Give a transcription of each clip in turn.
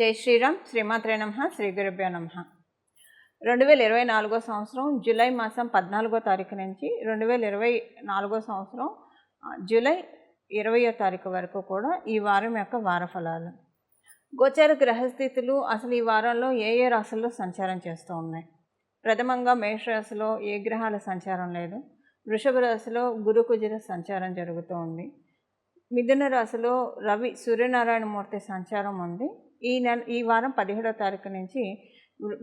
జై శ్రీరామ్ శ్రీమాత్రే నమ శ్రీ గురుభ్యో నమ. రెండు వేల ఇరవై నాలుగో సంవత్సరం జూలై మాసం పద్నాలుగో తారీఖు నుంచి రెండు వేల ఇరవై నాలుగో సంవత్సరం జూలై ఇరవయో తారీఖు వరకు కూడా ఈ వారం యొక్క వార ఫలాలు గోచార గ్రహస్థితులు అసలు ఈ వారంలో ఏ ఏ రాశుల్లో సంచారం చేస్తూ ఉన్నాయి? ప్రథమంగా మేషరాశిలో ఏ గ్రహాల సంచారం లేదు. వృషభ రాశిలో గురు కుజర సంచారం జరుగుతూ ఉంది. మిథున రాశిలో రవి సూర్యనారాయణమూర్తి సంచారం ఉంది. ఈ నెల ఈ వారం పదిహేడో తారీఖు నుంచి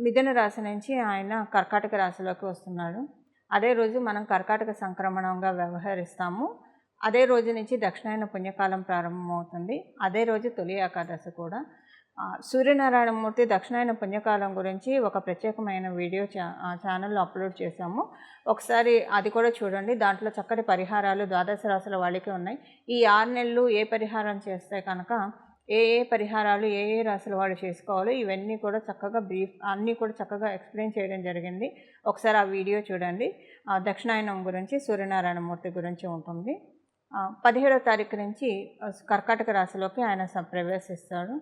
మిథున రాశి నుంచి ఆయన కర్కాటక రాశిలోకి వస్తున్నాడు. అదే రోజు మనం కర్కాటక సంక్రమణంగా వ్యవహరిస్తాము. అదే రోజు నుంచి దక్షిణాయన పుణ్యకాలం ప్రారంభమవుతుంది. అదే రోజు తొలి ఏకాదశి కూడా. సూర్యనారాయణమూర్తి దక్షిణాయన పుణ్యకాలం గురించి ఒక ప్రత్యేకమైన వీడియో చా ఛానల్లో అప్లోడ్ చేశాము. ఒకసారి అది కూడా చూడండి. దాంట్లో చక్కటి పరిహారాలు ద్వాదశ రాశుల వాళ్ళకి ఉన్నాయి. ఈ ఆరు నెలలు ఏ పరిహారం చేస్తే కనుక ఏ ఏ పరిహారాలు ఏ ఏ రాశుల వాళ్ళు చేసుకోవాలో ఇవన్నీ కూడా చక్కగా బ్రీఫ్ అన్నీ కూడా చక్కగా ఎక్స్ప్లెయిన్ చేయడం జరిగింది. ఒకసారి ఆ వీడియో చూడండి. ఆ, దక్షిణాయనం గురించి సూర్యనారాయణమూర్తి గురించి ఉంటుంది. పదిహేడవ పదిహేడో తారీఖు నుంచి కర్కాటక రాశిలోకి ఆయన స- ప్రవేశిస్తాడు.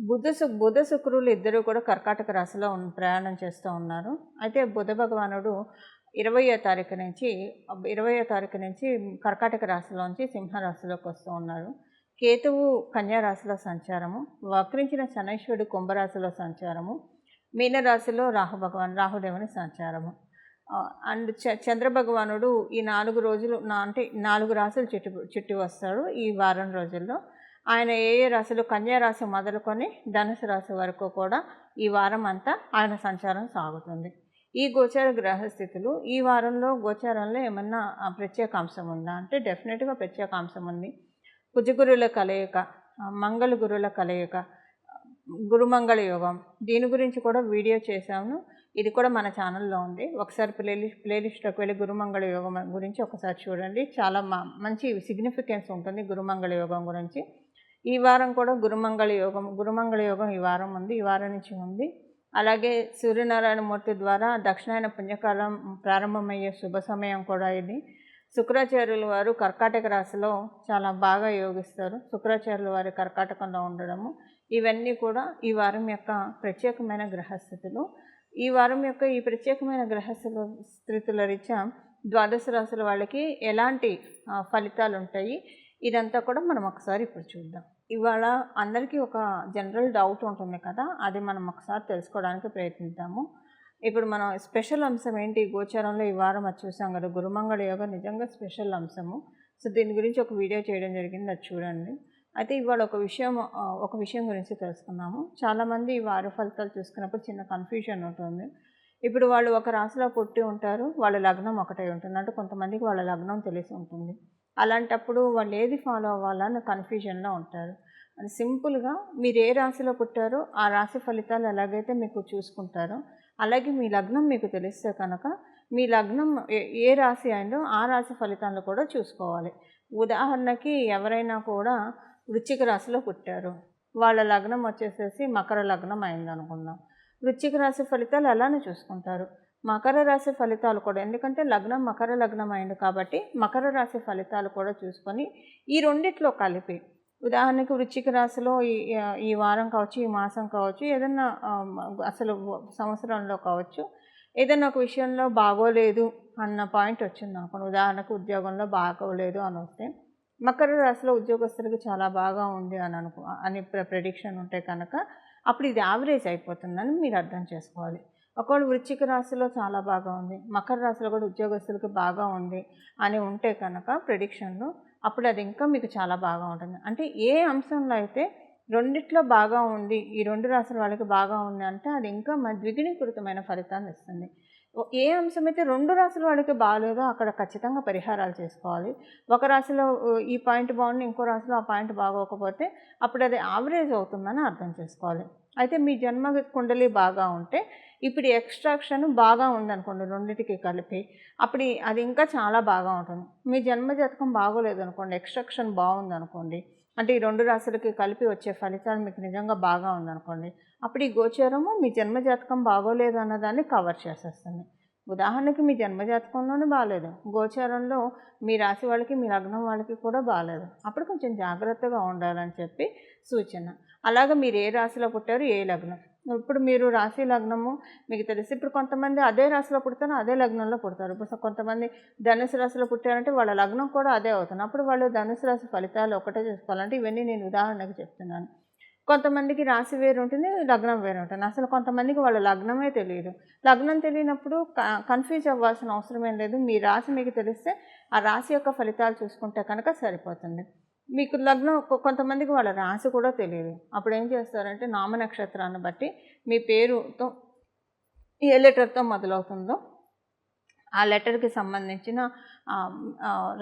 బుధ సు బుధ శుక్రులు ఇద్దరు కూడా కర్కాటక రాశిలో ప్రయాణం చేస్తూ ఉన్నారు. అయితే బుధ భగవానుడు ఇరవయో తారీఖు నుంచి ఇరవయో తారీఖు నుంచి కర్కాటక రాశిలోంచి సింహరాశిలోకి వస్తూ ఉన్నారు. కేతువు కన్యారాశిలో సంచారము వక్రించిన శనైశ్వరుడు కుంభరాశిలో సంచారము మీనరాశిలో రాహు భగవాన్ రాహుదేవుని సంచారము. అండ్ చ చంద్రభగవానుడు ఈ నాలుగు రోజులు నా అంటే నాలుగు రాశులు చుట్టు చుట్టి వస్తాడు ఈ వారం రోజుల్లో. ఆయన ఏ ఏ రాశులు కన్యారాశి మొదలుకొని ధనుసు రాశి వరకు కూడా ఈ వారం అంతా ఆయన సంచారం సాగుతుంది. ఈ గోచార గ్రహస్థితులు ఈ వారంలో గోచారంలో ఏమన్నా ప్రత్యేక అంశం ఉందా? అంటే డెఫినెట్గా ప్రత్యేక అంశం ఉంది. కుజగురుల కలయిక మంగళగురుల మంగళ గురుల కలయిక గురుమంగళ యోగం దీని గురించి కూడా వీడియో చేశాను. ఇది కూడా మన ఛానల్లో ఉంది. ఒకసారి ప్లేలిస్ట్ ప్లేలిస్ట్లోకి వెళ్ళి గురుమంగళ యోగం గురించి ఒకసారి చూడండి. చాలా మ- మంచి సిగ్నిఫికెన్స్ ఉంటుంది గురుమంగళ యోగం గురించి. ఈ వారం కూడా గురుమంగళ యోగం గురుమంగళ యోగం ఈ వారం ఉంది ఈ వారం నుంచి ఉంది. అలాగే సూర్యనారాయణమూర్తి ద్వారా దక్షిణాయన పుణ్యకాలం ప్రారంభమయ్యే శుభ సమయం కూడా ఇది. శుక్రాచార్యుల వారు కర్కాటక రాశిలో చాలా బాగా యోగిస్తారు. శుక్రాచార్యుల వారి కర్కాటకంలో ఉండడము ఇవన్నీ కూడా ఈ వారం యొక్క ప్రత్యేకమైన గ్రహస్థితులు. ఈ వారం యొక్క ఈ ప్రత్యేకమైన గ్రహస్థితుల స్థితుల రీత్యా ద్వాదశ రాశుల వాళ్ళకి ఎలాంటి ఫలితాలు ఉంటాయి? ఇదంతా కూడా మనం ఒకసారి ఇప్పుడు చూద్దాం. ఇవాళ అందరికీ ఒక జనరల్ డౌట్ ఉంటుంది కదా అది మనం ఒకసారి తెలుసుకోవడానికి ప్రయత్నిద్దాము. ఇప్పుడు మనం స్పెషల్ అంశం ఏంటి? గోచారంలో ఈ వారం అది చూసాం కదా గురుమంగళ యోగ నిజంగా స్పెషల్ అంశము. సో దీని గురించి ఒక వీడియో చేయడం జరిగింది అది చూడండి. అయితే ఇవాళ ఒక విషయం ఒక విషయం గురించి తెలుసుకున్నాము చాలామంది ఈ వార ఫలితాలు చూసుకున్నప్పుడు చిన్న కన్ఫ్యూజన్ ఉంటుంది ఇప్పుడు వాళ్ళు ఒక రాశిలో పుట్టి ఉంటారు వాళ్ళ లగ్నం ఒకటే ఉంటుంది. అంటే కొంతమందికి వాళ్ళ లగ్నం తెలిసి ఉంటుంది. అలాంటప్పుడు వాళ్ళు ఏది ఫాలో అవ్వాలని కన్ఫ్యూజన్లో ఉంటారు. అది సింపుల్గా మీరు ఏ రాశిలో పుట్టారో ఆ రాశి ఫలితాలు ఎలాగైతే మీకు చూసుకుంటారో అలాగే మీ లగ్నం మీకు తెలిస్తే కనుక మీ లగ్నం ఏ- రాశి అయిందో ఆ రాశి ఫలితాలను కూడా చూసుకోవాలి. ఉదాహరణకి ఎవరైనా కూడా వృశ్చిక రాశిలో పుట్టారు. వాళ్ళ లగ్నం వచ్చేసేసి మకర లగ్నం అయింది అనుకుందాం. వృశ్చిక రాశి ఫలితాలు అలానే చూసుకుంటారు. మకర రాశి ఫలితాలు కూడా ఎందుకంటే లగ్నం మకర లగ్నం అయింది కాబట్టి మకర రాశి ఫలితాలు కూడా చూసుకొని ఈ రెండిట్లో కలిపి ఉదాహరణకు వృశ్చిక రాశిలో ఈ ఈ వారం కావచ్చు ఈ మాసం కావచ్చు ఏదన్నా అసలు సంవత్సరంలో కావచ్చు ఏదైనా ఒక విషయంలో బాగోలేదు అన్న పాయింట్ వచ్చింది అనుకోండి ఉదాహరణకు ఉద్యోగంలో బాగోలేదు అని వస్తే మకర రాశిలో ఉద్యోగస్తులకు చాలా బాగా ఉంది అని అనుకో అని ప్రెడిక్షన్ ఉంటే కనుక అప్పుడు ఇది యావరేజ్ అయిపోతుందని మీరు అర్థం చేసుకోవాలి. ఒకవేళ వృశ్చిక రాశిలో చాలా బాగా ఉంది మకర రాశిలో కూడా ఉద్యోగస్తులకు బాగా ఉంది అని ఉంటే కనుక ప్రెడిక్షన్లో అప్పుడు అది ఇంకా మీకు చాలా బాగా ఉంటుంది. అంటే ఏ అంశంలో అయితే రెండిట్లో బాగా ఉంది ఈ రెండు రాశుల వాళ్ళకి బాగా ఉంది అంటే అది ఇంకా మ- ద్విగుణీకృతమైన ఫలితాన్ని ఇస్తుంది. ఏ అంశం అయితే రెండు రాసుల వాళ్ళకి బాగాలేదో అక్కడ ఖచ్చితంగా పరిహారాలు చేసుకోవాలి. ఒక రాశిలో ఈ పాయింట్ బాగుంది ఇంకో రాశిలో ఆ పాయింట్ బాగోకపోతే అప్పుడు అది యావరేజ్ అవుతుందని అర్థం చేసుకోవాలి. అయితే మీ జన్మ కుండలి బాగా ఉంటే ఇప్పుడు ఎక్స్ట్రాక్షన్ బాగా ఉందనుకోండి రెండింటికి కలిపి. అప్పుడు అది ఇంకా చాలా బాగా ఉంటుంది. మీ జన్మ జాతకం బాగోలేదు అనుకోండి ఎక్స్ట్రాక్షన్ బాగుందనుకోండి అంటే ఈ రెండు రాశులకి కలిపి వచ్చే ఫలితాలు మీకు నిజంగా బాగా ఉందనుకోండి అప్పుడు ఈ గోచరము మీ జన్మ జాతకం బాగోలేదు అన్నదాన్ని కవర్ చేసేస్తుంది. ఉదాహరణకి మీ జన్మజాతకంలోనే బాగాలేదు గోచారంలో మీ రాశి వాళ్ళకి మీ లగ్నం వాళ్ళకి కూడా బాగాలేదు అప్పుడు కొంచెం జాగ్రత్తగా ఉండాలని చెప్పి సూచన. అలాగే మీరు ఏ రాశిలో పుట్టారు ఏ లగ్నం? ఇప్పుడు మీరు రాశి లగ్నము మీకు తెలిసి ఇప్పుడు కొంతమంది అదే రాశిలో పుడతారు అదే లగ్నంలో పుడతారు. ఇప్పుడు కొంతమంది ధనుసు రాశిలో పుట్టారంటే వాళ్ళ లగ్నం కూడా అదే అవుతుంది. అప్పుడు వాళ్ళు ధనుసు రాశి ఫలితాలు ఒకటే చూసుకోవాలంటే ఇవన్నీ నేను ఉదాహరణకు చెప్తున్నాను. కొంతమందికి రాశి వేరు ఉంటుంది లగ్నం వేరు ఉంటుంది. అసలు కొంతమందికి వాళ్ళ లగ్నమే తెలియదు. లగ్నం తెలియనప్పుడు కన్ఫ్యూజ్ అవ్వాల్సిన అవసరం ఏం లేదు. మీ రాశి మీకు తెలిస్తే ఆ రాశి యొక్క ఫలితాలు చూసుకుంటే కనుక సరిపోతుంది. మీకు లగ్నం కొంతమందికి వాళ్ళ రాశి కూడా తెలియదు. అప్పుడు ఏం చేస్తారంటే నామ నక్షత్రాన్ని బట్టి మీ పేరుతో ఏ లెటర్తో మొదలవుతుందో ఆ లెటర్కి సంబంధించిన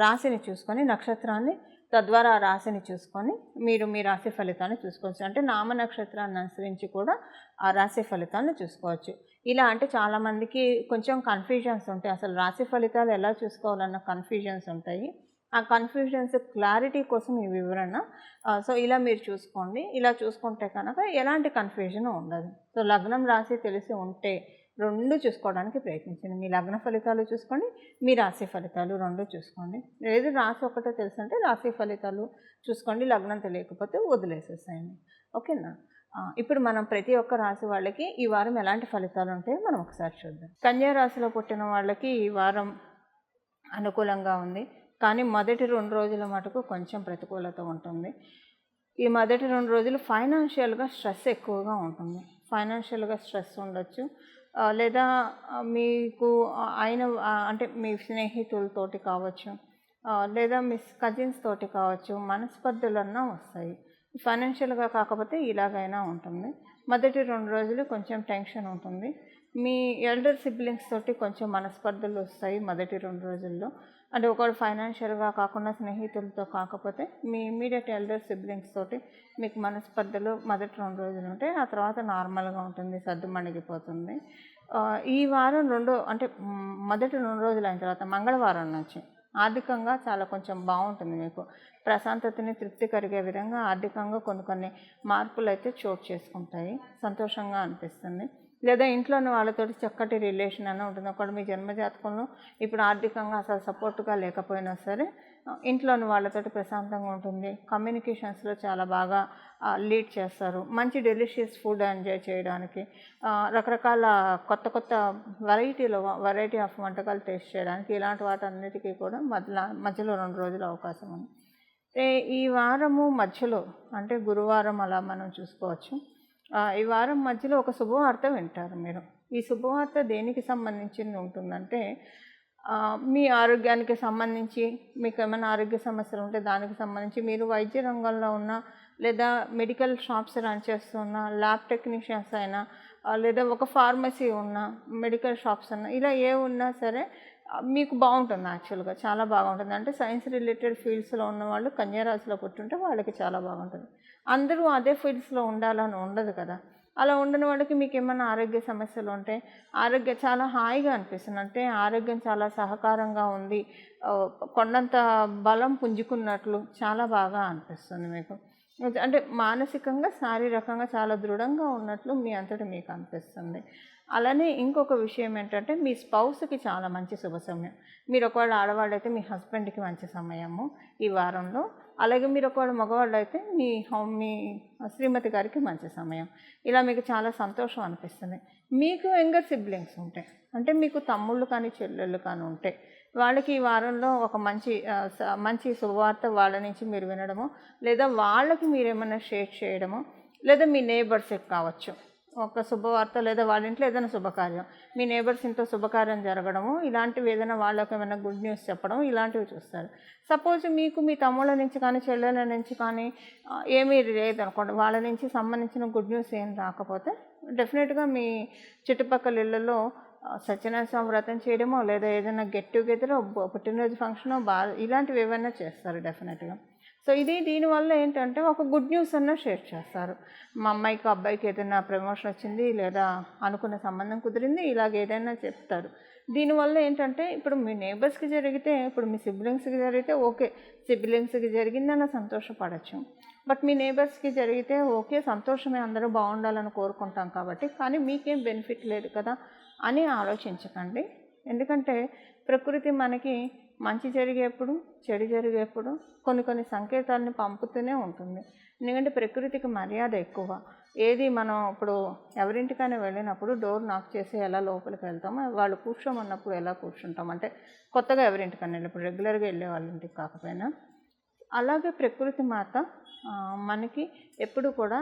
రాశిని చూసుకొని నక్షత్రాన్ని తద్వారా ఆ రాశిని చూసుకొని మీరు మీ రాశి ఫలితాన్ని చూసుకోవచ్చు. అంటే నామ నక్షత్రాన్ని అనుసరించి కూడా ఆ రాశి ఫలితాన్ని చూసుకోవచ్చు. ఇలా అంటే చాలామందికి కొంచెం కన్ఫ్యూజన్స్ ఉంటాయి. అసలు రాశి ఫలితాలు ఎలా చూసుకోవాలన్న కన్ఫ్యూజన్స్ ఉంటాయి. ఆ కన్ఫ్యూజన్స్ క్లారిటీ కోసం ఈ వివరణ. సో ఇలా మీరు చూసుకోండి. ఇలా చూసుకుంటే కనుక ఎలాంటి కన్ఫ్యూజన్ ఉండదు. సో లగ్నం రాసి తెలిసి ఉంటే రెండు చూసుకోవడానికి ప్రయత్నించండి. మీ లగ్న ఫలితాలు చూసుకోండి మీ రాశి ఫలితాలు రెండు చూసుకోండి. లేదు రాశి ఒకటే తెలుసు అంటే రాశి ఫలితాలు చూసుకోండి లగ్నం తెలియకపోతే వదిలేసేసేయండి. ఓకేనా? ఇప్పుడు మనం ప్రతి ఒక్క రాశి వాళ్ళకి ఈ వారం ఎలాంటి ఫలితాలు ఉంటాయో మనం ఒకసారి చూద్దాం. కన్యా రాశిలో పుట్టిన వాళ్ళకి ఈ వారం అనుకూలంగా ఉంది. కానీ మొదటి రెండు రోజుల మటుకు కొంచెం ప్రతికూలత ఉంటుంది. ఈ మొదటి రెండు రోజులు ఫైనాన్షియల్గా స్ట్రెస్ ఎక్కువగా ఉంటుంది. ఫైనాన్షియల్గా స్ట్రెస్ ఉండొచ్చు. లేదా మీకు ఆయన అయిన అంటే మీ స్నేహితులతోటి కావచ్చు లేదా మీ కజిన్స్ తోటి కావచ్చు మనస్పర్ధలన్నా వస్తాయి. ఫైనాన్షియల్గా కాకపోతే ఇలాగైనా ఉంటుంది. మొదటి రెండు రోజులు కొంచెం టెన్షన్ ఉంటుంది. మీ ఎల్డర్ సిబ్లింగ్స్ తోటి కొంచెం మనస్పర్ధలు వస్తాయి మొదటి రెండు రోజుల్లో. అంటే ఒకవేళ ఫైనాన్షియల్గా కాకుండా స్నేహితులతో కాకపోతే మీ ఇమీడియట్ ఎల్డర్ సిబ్లింగ్స్ తోటి మీకు మనస్పర్ధలు మొదటి రెండు రోజులు ఉంటాయి ఆ తర్వాత నార్మల్గా ఉంటుంది సర్దు మణిగిపోతుంది. ఈ వారం రెండో అంటే మొదటి రెండు రోజులు అయిన తర్వాత మంగళవారం నుంచి ఆర్థికంగా చాలా కొంచెం బాగుంటుంది మీకు. ప్రశాంతతని తృప్తి కలిగే విధంగా ఆర్థికంగా కొన్ని కొన్ని మార్పులు అయితే చోటు చేసుకుంటాయి. సంతోషంగా అనిపిస్తుంది. లేదా ఇంట్లోని వాళ్ళతోటి చక్కటి రిలేషన్ అని ఉంటుంది. ఒకటి మీ జన్మజాతకంలో ఇప్పుడు ఆర్థికంగా అసలు సపోర్ట్గా లేకపోయినా సరే ఇంట్లోని వాళ్ళతోటి ప్రశాంతంగా ఉంటుంది. కమ్యూనికేషన్స్లో చాలా బాగా లీడ్ చేస్తారు. మంచి డెలిషియస్ ఫుడ్ ఎంజాయ్ చేయడానికి రకరకాల కొత్త కొత్త వెరైటీలో వెరైటీ ఆఫ్ వంటకాలు టేస్ట్ చేయడానికి ఇలాంటి వాటన్నిటికీ కూడా మధ్యలో మధ్యలో రెండు రోజులు అవకాశం ఉంది. ఈ వారము మధ్యలో అంటే గురువారం అలా మనం చూసుకోవచ్చు. ఈ వారం మధ్యలో ఒక శుభవార్త వింటారు మీరు. ఈ శుభవార్త దేనికి సంబంధించింది ఉంటుందంటే మీ ఆరోగ్యానికి సంబంధించి మీకు ఏమైనా ఆరోగ్య సమస్యలు ఉంటే దానికి సంబంధించి మీరు వైద్య రంగంలో ఉన్న లేదా మెడికల్ షాప్స్ రన్ చేస్తున్న ల్యాబ్ టెక్నీషియన్స్ అయినా లేదా ఒక ఫార్మసీ ఉన్న మెడికల్ షాప్స్ ఉన్న ఇలా ఏ ఉన్నా సరే మీకు బాగుంటుంది యాక్చువల్గా చాలా బాగుంటుంది. అంటే సైన్స్ రిలేటెడ్ ఫీల్డ్స్లో ఉన్న వాళ్ళు కన్యారాశిలో పుట్టుంటే వాళ్ళకి చాలా బాగుంటుంది. అందరూ అదే ఫీల్డ్స్లో ఉండాలని ఉండదు కదా. అలా ఉండని వాళ్ళకి మీకు ఏమైనా ఆరోగ్య సమస్యలు ఉంటే ఆరోగ్య చాలా హాయిగా అనిపిస్తుంది. అంటే ఆరోగ్యం చాలా సహకారంగా ఉంది. కొండంత బలం పుంజుకున్నట్లు చాలా బాగా అనిపిస్తుంది మీకు. అంటే మానసికంగా శారీరకంగా చాలా దృఢంగా ఉన్నట్లు మీ అంతటి మీకు అనిపిస్తుంది. అలానే ఇంకొక విషయం ఏంటంటే మీ స్పౌస్కి చాలా మంచి శుభ సమయం. మీరు ఒకవేళ ఆడవాళ్ళు అయితే మీ హస్బెండ్కి మంచి సమయము ఈ వారంలో. అలాగే మీరు ఒకవేళ మగవాళ్ళు అయితే మీ హోమ్ మీ శ్రీమతి గారికి మంచి సమయం. ఇలా మీకు చాలా సంతోషం అనిపిస్తుంది. మీకు యంగర్ సిబ్లింగ్స్ ఉంటాయి అంటే మీకు తమ్ముళ్ళు కానీ చెల్లెళ్ళు కానీ ఉంటాయి వాళ్ళకి ఈ వారంలో ఒక మంచి స- మంచి శుభవార్త వాళ్ళ నుంచి మీరు వినడము లేదా వాళ్ళకి మీరు ఏమైనా షేర్ చేయడము లేదా మీ నేబర్స్కి కావచ్చు. ఒక శుభవార్త లేదా వాళ్ళ ఇంట్లో ఏదైనా శుభకార్యం. మీ నేబర్స్ ఇంట్లో శుభకార్యం జరగడము ఇలాంటివి ఏదైనా వాళ్ళకి ఏమైనా గుడ్ న్యూస్ చెప్పడం ఇలాంటివి చూస్తారు. సపోజ్ మీకు మీ తమ్ముళ్ళ నుంచి కానీ చెల్లెల నుంచి కానీ ఆ, ఏమీ లేదనుకోండి వాళ్ళ నుంచి సంబంధించిన గుడ్ న్యూస్ ఏం రాకపోతే డెఫినెట్గా మీ చుట్టుపక్కల ఇళ్ళలో సత్యనారాయణ స్వామి వ్రతం చేయడమో లేదా ఏదైనా గెట్ టుగెదర్ పుట్టినరోజు ఫంక్షనో బా ఇలాంటివి ఏమైనా చేస్తారు డెఫినెట్గా సో ఇది దీనివల్ల ఏంటంటే ఒక గుడ్ న్యూస్ అన్న షేర్ చేస్తారు. మా అమ్మాయికి అబ్బాయికి ఏదైనా ప్రమోషన్ వచ్చింది లేదా అనుకున్న సంబంధం కుదిరింది ఇలాగ ఏదైనా చెప్తారు. దీనివల్ల ఏంటంటే ఇప్పుడు మీ నేబర్స్కి జరిగితే ఇప్పుడు మీ సిబ్లింగ్స్కి జరిగితే ఓకే సిబ్లింగ్స్కి జరిగిందన్న సంతోషపడచ్చు. బట్ మీ నేబర్స్కి జరిగితే ఓకే సంతోషమే అందరూ బాగుండాలని కోరుకుంటాం కాబట్టి కానీ మీకేం బెనిఫిట్ లేదు కదా అని ఆలోచించకండి. ఎందుకంటే ప్రకృతి మనకి మంచి జరిగేప్పుడు చెడు జరిగేప్పుడు కొన్ని కొన్ని సంకేతాలని పంపుతూనే ఉంటుంది. ఎందుకంటే ప్రకృతికి మర్యాద ఎక్కువ. ఏది మనం ఇప్పుడు ఎవరింటికైనా వెళ్ళినప్పుడు డోర్ నాక్ చేసి ఎలా లోపలికి వెళ్తామో వాళ్ళు కూర్చోమన్నప్పుడు ఎలా కూర్చుంటాం? అంటే కొత్తగా ఎవరింటికైనా వెళ్ళినప్పుడు రెగ్యులర్గా వెళ్ళే వాళ్ళ ఇంటికి కాకపోయినా. అలాగే ప్రకృతి మాత మనకి ఎప్పుడు కూడా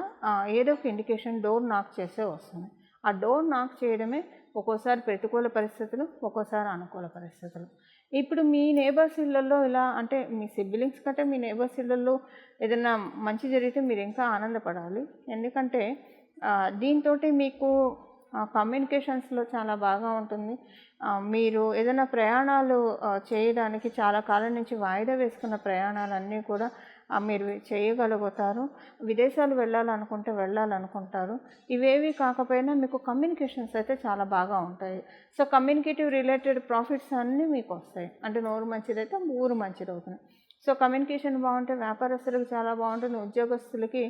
ఏదో ఒక ఇండికేషన్ డోర్ నాక్ చేసే వస్తుంది. ఆ డోర్ నాక్ చేయడమే ఒక్కోసారి ప్రతికూల పరిస్థితులు ఒక్కోసారి అనుకూల పరిస్థితులు. ఇప్పుడు మీ నేబర్స్ ఇళ్ళల్లో ఇలా అంటే మీ సిబ్లింగ్స్ కంటే మీ నేబర్స్ ఇళ్ళల్లో ఏదైనా మంచి జరిగితే మీరు ఇంకా ఆనందపడాలి. ఎందుకంటే దీంతో మీకు కమ్యూనికేషన్స్లో చాలా బాగా ఉంటుంది. మీరు ఏదైనా ప్రయాణాలు చేయడానికి చాలా కాలం నుంచి వాయిదా వేసుకున్న ప్రయాణాలన్నీ కూడా మీరు చేయగలుగుతారు. విదేశాలు వెళ్ళాలనుకుంటే వెళ్ళాలనుకుంటారు. ఇవేవి కాకపోయినా మీకు కమ్యూనికేషన్స్ అయితే చాలా బాగా ఉంటాయి. సో కమ్యూనికేటివ్ రిలేటెడ్ ప్రాఫిట్స్ అన్నీ మీకు వస్తాయి. అంటే నోరు మంచిదైతే ఊరు మంచిది అవుతుంది. సో కమ్యూనికేషన్ బాగుంటే వ్యాపారస్తులకు చాలా బాగుంటుంది. ఉద్యోగస్తులకి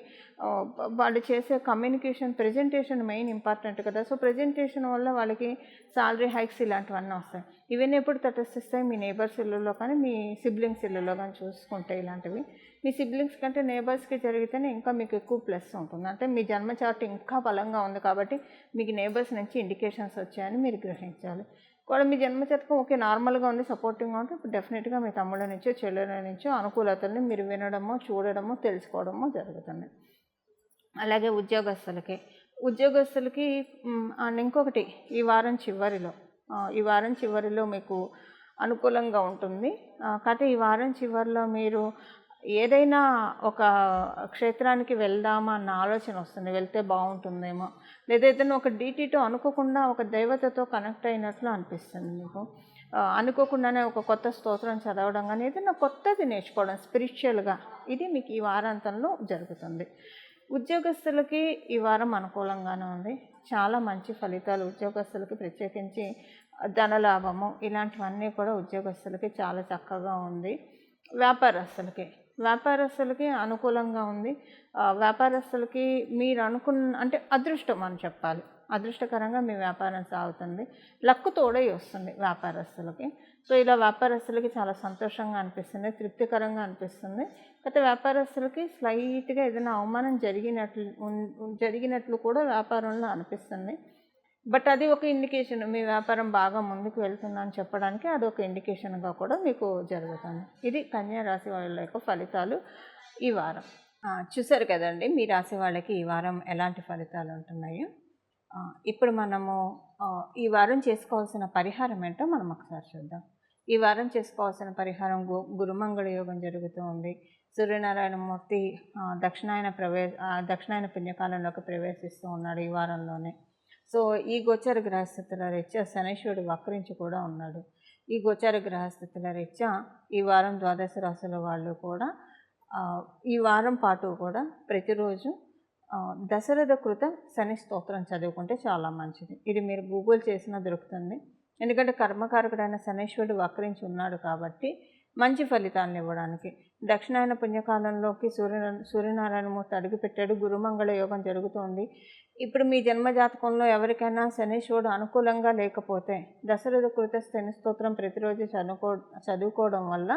వాళ్ళు చేసే కమ్యూనికేషన్ ప్రజెంటేషన్ మెయిన్ ఇంపార్టెంట్ కదా. సో ప్రజెంటేషన్ వల్ల వాళ్ళకి సాలరీ హైక్స్ ఇలాంటివన్నీ వస్తాయి. ఇవన్నీ ఎప్పుడు తటస్థిస్తాయి మీ నేబర్స్ ఇళ్ళలో కానీ మీ సిబ్లింగ్స్ ఇళ్ళలో కానీ చూసుకుంటే ఇలాంటివి మీ సిబ్లింగ్స్ కంటే నేబర్స్కి జరిగితేనే ఇంకా మీకు ఎక్కువ ప్లస్ ఉంటుంది. అంటే మీ జన్మ చార్ట్ ఇంకా బలంగా ఉంది కాబట్టి మీకు నేబర్స్ నుంచి ఇండికేషన్స్ వచ్చాయని మీరు గ్రహించాలి. కూడా మీ జన్మచతకం ఓకే నార్మల్గా ఉంది సపోర్టింగ్గా ఉంటే ఇప్పుడు డెఫినెట్గా మీ తమ్ముళ్ళ నుంచో చెల్లెల నుంచో అనుకూలతల్ని మీరు వినడమో చూడడమో తెలుసుకోవడమో జరుగుతుంది. అలాగే ఉద్యోగస్తులకి. ఉద్యోగస్తులకి అండ్ ఇంకొకటి ఈ వారం చివరిలో ఈ వారం చివరిలో మీకు అనుకూలంగా ఉంటుంది. కాకపోతే ఈ వారం చివరిలో మీరు ఏదైనా ఒక క్షేత్రానికి వెళ్దామా అన్న ఆలోచన వస్తుంది వెళ్తే బాగుంటుందేమో. లేదా ఏదైనా ఒక డీటీతో అనుకోకుండా ఒక దేవతతో కనెక్ట్ అయినట్లు అనిపిస్తుంది మీకు. అనుకోకుండానే ఒక కొత్త స్తోత్రం చదవడం కానీ ఏదైనా కొత్తది నేర్చుకోవడం స్పిరిచువల్గా ఇది మీకు ఈ వారాంతంలో జరుగుతుంది. ఉద్యోగస్తులకి ఈ వారం అనుకూలంగానే ఉంది. చాలా మంచి ఫలితాలు ఉద్యోగస్తులకి ప్రత్యేకించి ధనలాభము ఇలాంటివన్నీ కూడా ఉద్యోగస్తులకి చాలా చక్కగా ఉంది. వ్యాపారస్తులకి వ్యాపారస్తులకి అనుకూలంగా ఉంది. వ్యాపారస్తులకి మీరు అనుకున్న అంటే అదృష్టం అని చెప్పాలి. అదృష్టకరంగా మీ వ్యాపారం సాగుతుంది. లక్కు తోడై వస్తుంది వ్యాపారస్తులకి. సో ఇలా వ్యాపారస్తులకి చాలా సంతోషంగా అనిపిస్తుంది తృప్తికరంగా అనిపిస్తుంది. గత వ్యాపారస్తులకి స్లైట్గా ఏదైనా అవమానం జరిగినట్లు జరిగినట్లు కూడా వ్యాపారంలో అనిపిస్తుంది. బట్ అది ఒక ఇండికేషన్ మీ వ్యాపారం బాగా ముందుకు వెళ్తుందని చెప్పడానికి అది ఒక ఇండికేషన్గా కూడా మీకు జరుగుతుంది. ఇది కన్యా రాశి వాళ్ళ యొక్క ఫలితాలు ఈ వారం. చూసారు కదండి మీ రాశి వాళ్ళకి ఈ వారం ఎలాంటి ఫలితాలు ఉంటున్నాయో? ఇప్పుడు మనము ఈ వారం చేసుకోవాల్సిన పరిహారం ఏంటో మనం ఒకసారి చూద్దాం. ఈ వారం చేసుకోవాల్సిన పరిహారం గు గురుమంగళ యోగం జరుగుతూ ఉంది. సూర్యనారాయణమూర్తి మూర్తి దక్షిణాయన ప్రవే దక్షిణాయన పుణ్యకాలంలోకి ప్రవేశిస్తూ ఉన్నాడు ఈ వారంలోనే. సో ఈ గోచర గ్రహస్థితుల రీత్యా శనీశ్వరుడు వక్రించి కూడా ఉన్నాడు. ఈ గోచర గ్రహస్థితుల రీత్యా ఈ వారం ద్వాదశ రాశుల వాళ్ళు కూడా ఈ వారం పాటు కూడా ప్రతిరోజు దశరథ కృత శని స్తోత్రం చదువుకుంటే చాలా మంచిది. ఇది మీరు గూగుల్ చేసినా దొరుకుతుంది. ఎందుకంటే కర్మకారకుడైన శనేశ్వరుడు వక్రించి ఉన్నాడు కాబట్టి మంచి ఫలితాలను ఇవ్వడానికి. దక్షిణాయన పుణ్యకాలంలోకి సూర్య సూర్యనారాయణమూర్తి అడుగుపెట్టాడు. గురుమంగళ యోగం జరుగుతోంది. ఇప్పుడు మీ జన్మ జాతకంలో ఎవరికైనా శనీశ్వరుడు అనుకూలంగా లేకపోతే దశరథ కృత శని స్తోత్రం ప్రతిరోజు చదువుకో చదువుకోవడం వల్ల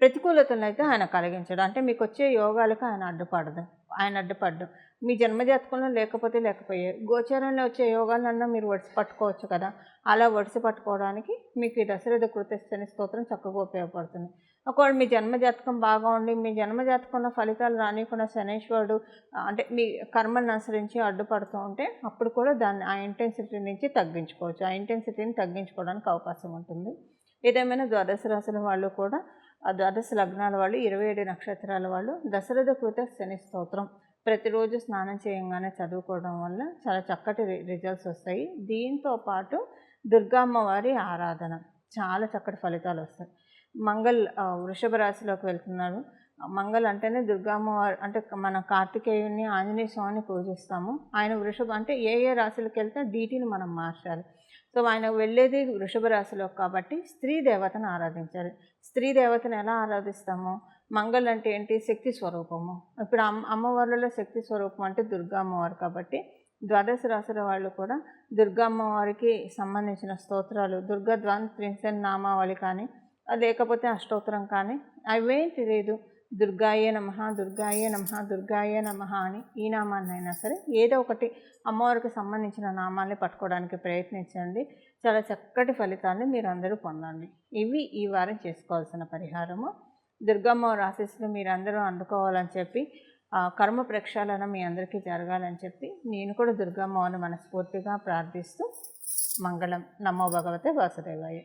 ప్రతికూలతలను అయితే ఆయన కలిగించడు. అంటే మీకు వచ్చే యోగాలకు ఆయన అడ్డుపడదు. ఆయన అడ్డుపడ్డు. మీ జన్మజాతకంలో లేకపోతే లేకపోయే గోచారంలో వచ్చే యోగాలన్నా మీరు వడిసి పట్టుకోవచ్చు కదా. అలా వడిసి పట్టుకోవడానికి మీకు ఈ దశరథ కృతస్థని స్తోత్రం చక్కగా ఉపయోగపడుతుంది. ఒకవేళ మీ జన్మజాతకం బాగా ఉండి మీ జన్మజాతకంలో ఫలితాలు రానియకుండా శనేశ్వరుడు అంటే మీ కర్మను అనుసరించి అడ్డుపడుతూ ఉంటే అప్పుడు కూడా దాన్ని ఆ ఇంటెన్సిటీ నుంచి తగ్గించుకోవచ్చు. ఆ ఇంటెన్సిటీని తగ్గించుకోవడానికి అవకాశం ఉంటుంది. ఏదేమైనా ద్వాదశ రాశుల వాళ్ళు కూడా ఆ ద్వాదశ లగ్నాల వాళ్ళు ఇరవై ఏడు నక్షత్రాల వాళ్ళు దశరథ కృత శని స్తోత్రం. ప్రతిరోజు స్నానం చేయంగానే చదువుకోవడం వల్ల చాలా చక్కటి రిజల్ట్స్ వస్తాయి. దీంతో పాటు దుర్గామ్మ వారి ఆరాధన చాలా చక్కటి ఫలితాలు వస్తాయి. మంగళ్ వృషభ రాశిలోకి వెళ్తున్నాడు ఆ, మంగళ్ అంటేనే దుర్గామ్మవారి అంటే మన కార్తికేయుని ఆంజనేయ స్వామిని పూజిస్తాము. ఆయన వృషభ అంటే ఏ ఏ రాశులకు వెళ్తే డీటీని మనం మార్చాలి. సో ఆయన వెళ్ళేది వృషభ రాశిలో కాబట్టి స్త్రీ దేవతను ఆరాధించాలి స్త్రీ దేవతను ఎలా ఆరాధిస్తాము? మంగళ అంటే ఏంటి? శక్తి స్వరూపము. ఇప్పుడు అమ్మ అమ్మవార్లలో శక్తి స్వరూపం అంటే దుర్గా అమ్మవారు కాబట్టి ద్వాదశ రాశుల వాళ్ళు కూడా దుర్గా అమ్మవారికి సంబంధించిన స్తోత్రాలు దుర్గా ద్వాన్ త్రింశన్ నామావళి కానీ లేకపోతే అష్టోత్తరం కానీ అవేం తెలియదు దుర్గాయ నమ దుర్గాయ నమ దుర్గాయ నమ అని ఈ నామాన్నైనా సరే ఏదో ఒకటి అమ్మవారికి సంబంధించిన నామాల్ని పట్టుకోవడానికి ప్రయత్నించండి. చాలా చక్కటి ఫలితాన్ని మీరు అందరూ పొందండి. ఇవి ఈ వారం చేసుకోవాల్సిన పరిహారము. దుర్గమ్మ ఆశీస్సులు మీరందరూ అందుకోవాలని చెప్పి ఆ, కర్మ ప్రక్షాళన మీ అందరికీ జరగాలని చెప్పి నేను కూడా దుర్గమ్మని మనస్ఫూర్తిగా ప్రార్థిస్తూ మంగళం. నమో భగవతే వాసుదేవాయ.